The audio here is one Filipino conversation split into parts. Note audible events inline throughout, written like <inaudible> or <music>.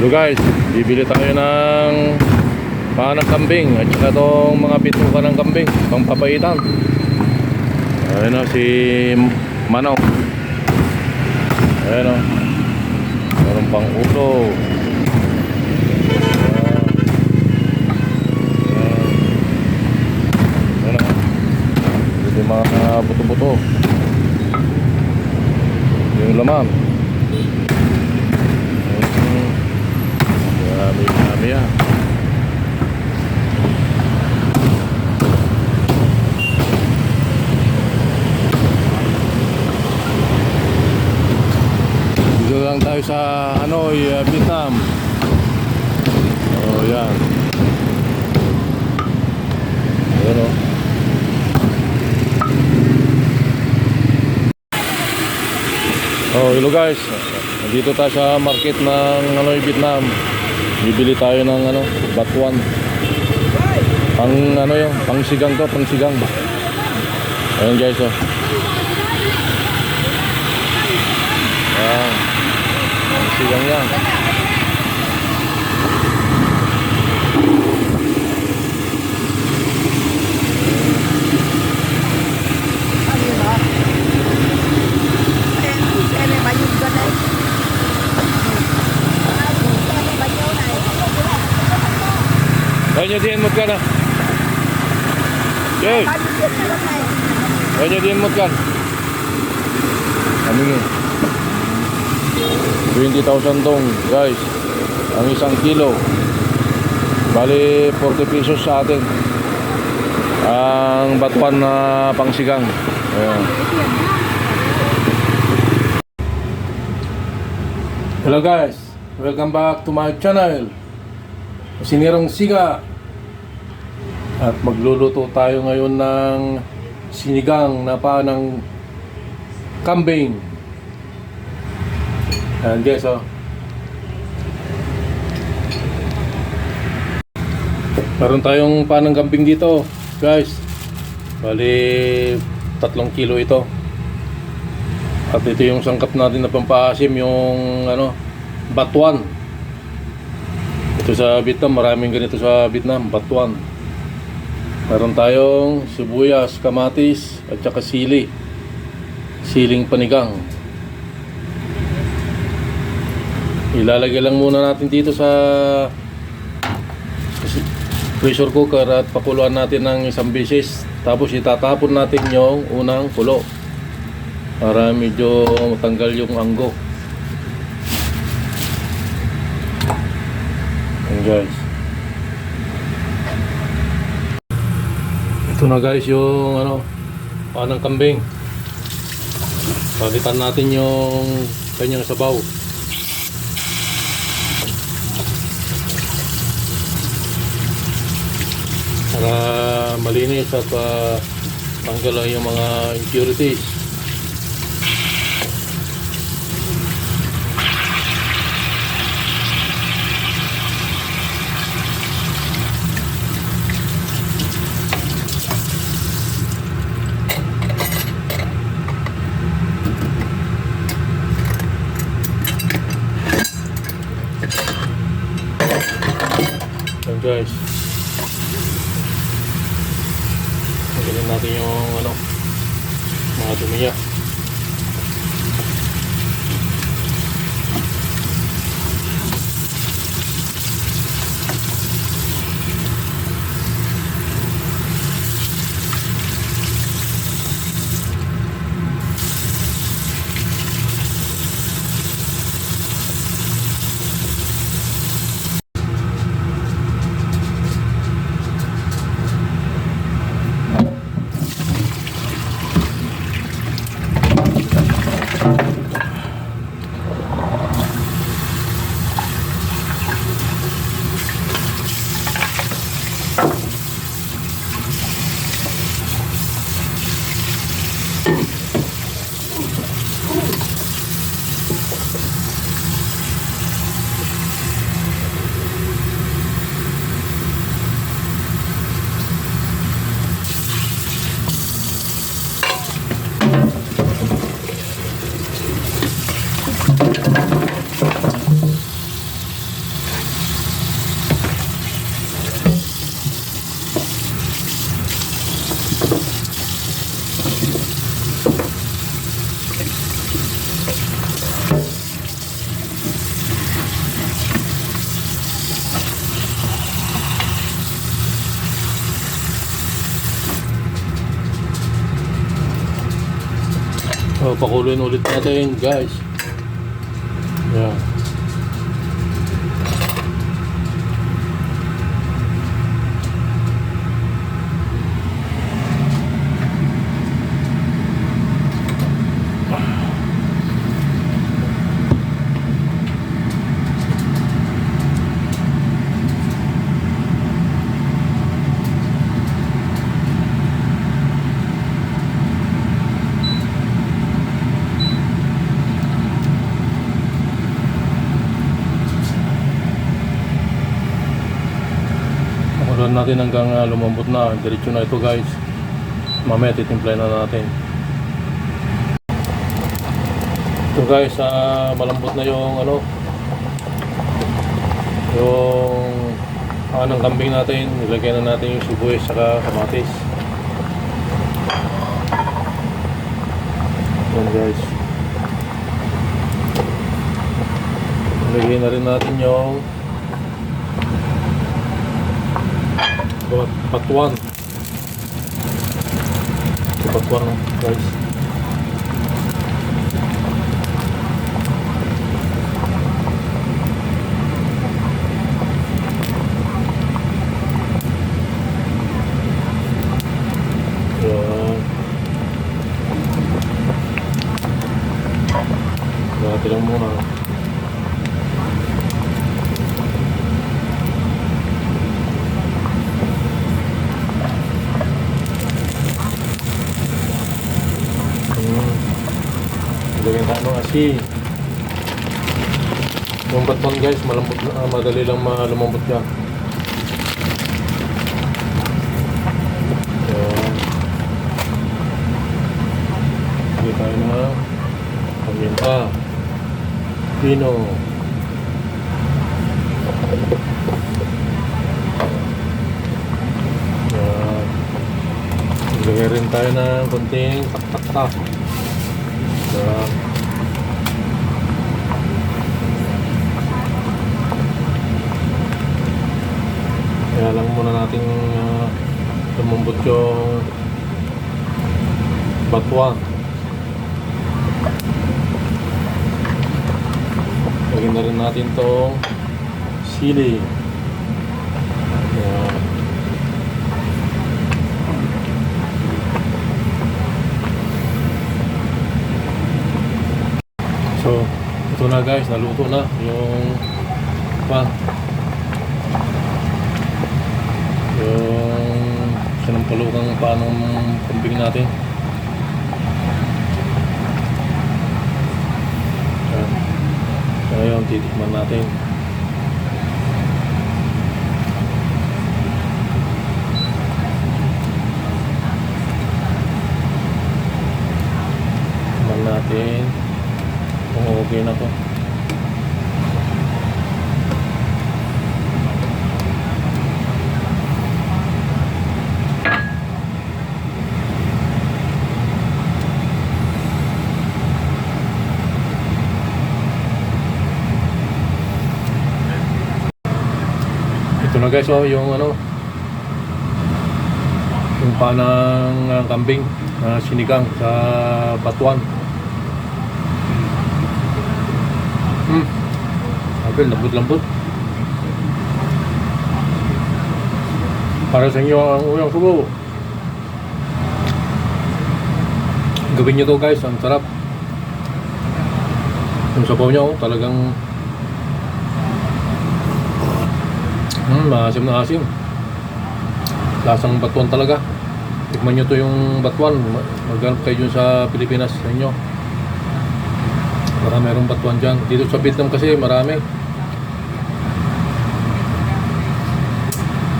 Hello guys, bibili tayo ng paa ng kambing at saka itong mga bituka ng kambing pang papaitan. Ayun o, si Manong. Ayun o. Meron pang ulo. Ayan o. Ito yung mga buto-buto. Yung laman. Ayun. Grabe, grabe yan. Dito lang tayo sa Hanoi, uh, Vietnam. Oh, yan. Ayan o. Oh, hello guys. Nandito tayo sa market ng Hanoi, Vietnam. Bibili tayo ng ano, batuan. Pang ano yun, pang sigang to, pang sigang. Ayan guys oh. Ayan. Pang sigang yan. Ayan nyo din mo ka na. Yes. Ayan nyo din mo ka. Kami nga. 20,000 tong guys. Ang isang kilo. Bali 40 pesos sa atin. Ang batuan na pangsigang. Ayan. Hello guys. Welcome back to my channel. Sinirang Siga. At magluluto tayo ngayon ng sinigang na pa ng kambing. Ayan guys oh. Meron tayong panang kambing dito, guys. Bali, tatlong kilo ito. At ito yung sangkap natin na pampaasim, yung ano, batuan. Ito sa Vietnam, maraming ganito sa Vietnam, batuan. Meron tayong sibuyas, kamatis, at saka sili. Siling panigang. Ilalagay lang muna natin dito sa pressure cooker at pakuluan natin ng isang beses. Tapos itatapon natin yung unang kulo. Para medyo matanggal yung anggo. Ayan guys. Ito na guys yung ano, panang kambing. Palitan natin yung kanyang sabaw. Para malinis at uh, tanggal yung mga impurities. Guys. Magaling natin yung ano, mga dumiya. Papakuloyin ulit natin, guys. Yan. Pakuluan natin hanggang uh, lumambot na. Diretso na ito, guys. Mamaya titimplay na natin. Ito guys, ah, malambot na yung ano yung anong kambing natin. Nilagyan na natin yung sibuyas saka kamatis. Yan guys. Nilagyan na rin natin yung Батуан. Батуан, давайте. Tayo ng asin. Yung baton guys, malambot na, ah, madali lang malumambot yan. Yan. Lagyan tayo ng paminta. Pino. Yan. Lagyan rin tayo ng konting tak-tak-tak. Yan. Kaya lang muna natin uh, lumambot yung batuan. Lagyan na rin natin tong sili. Yan. So, ito na guys, naluto na yung pan. Yung sinampalukang panong kambing natin. Yan. So, ngayon, titikman natin. Tikman natin kung okay na to. Na guys, oh, yung ano, yung panang uh, kambing na sinigang sa batuan. Hmm. Apel, lambot-lambot. Para sa inyo ang uyang subo. Gawin nyo to guys, ang sarap. Yung sabaw nyo, oh, talagang Hmm, maasim na asim. Lasang batuan talaga. Tikman nyo to yung batuan. Ma- Maghanap kayo dun sa Pilipinas sa inyo. Para merong batuan dyan. Dito sa Vietnam kasi marami.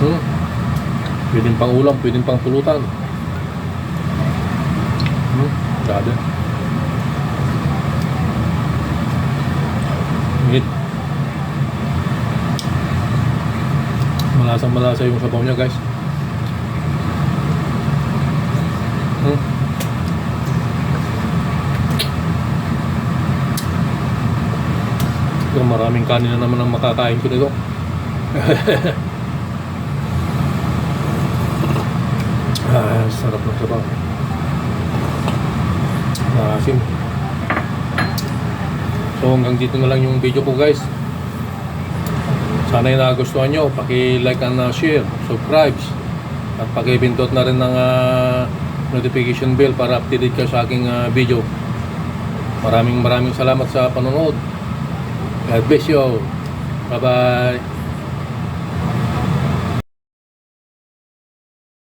Hmm. Pwedeng pang ulam, pwedeng pang pulutan. Hmm. Dada. Malasang malasa yung sabaw niya guys. Hmm. Pero maraming kanin na naman ang makakain ko nito. <laughs> ah, sarap ng sabaw. Maasim. So hanggang dito na lang yung video ko guys. Sana yung nagustuhan nyo, paki-like and uh, share, subscribe, at paki-pintot na rin ng uh, notification bell para updated kayo sa aking uh, video. Maraming maraming salamat sa panonood. God bless you. Bye-bye.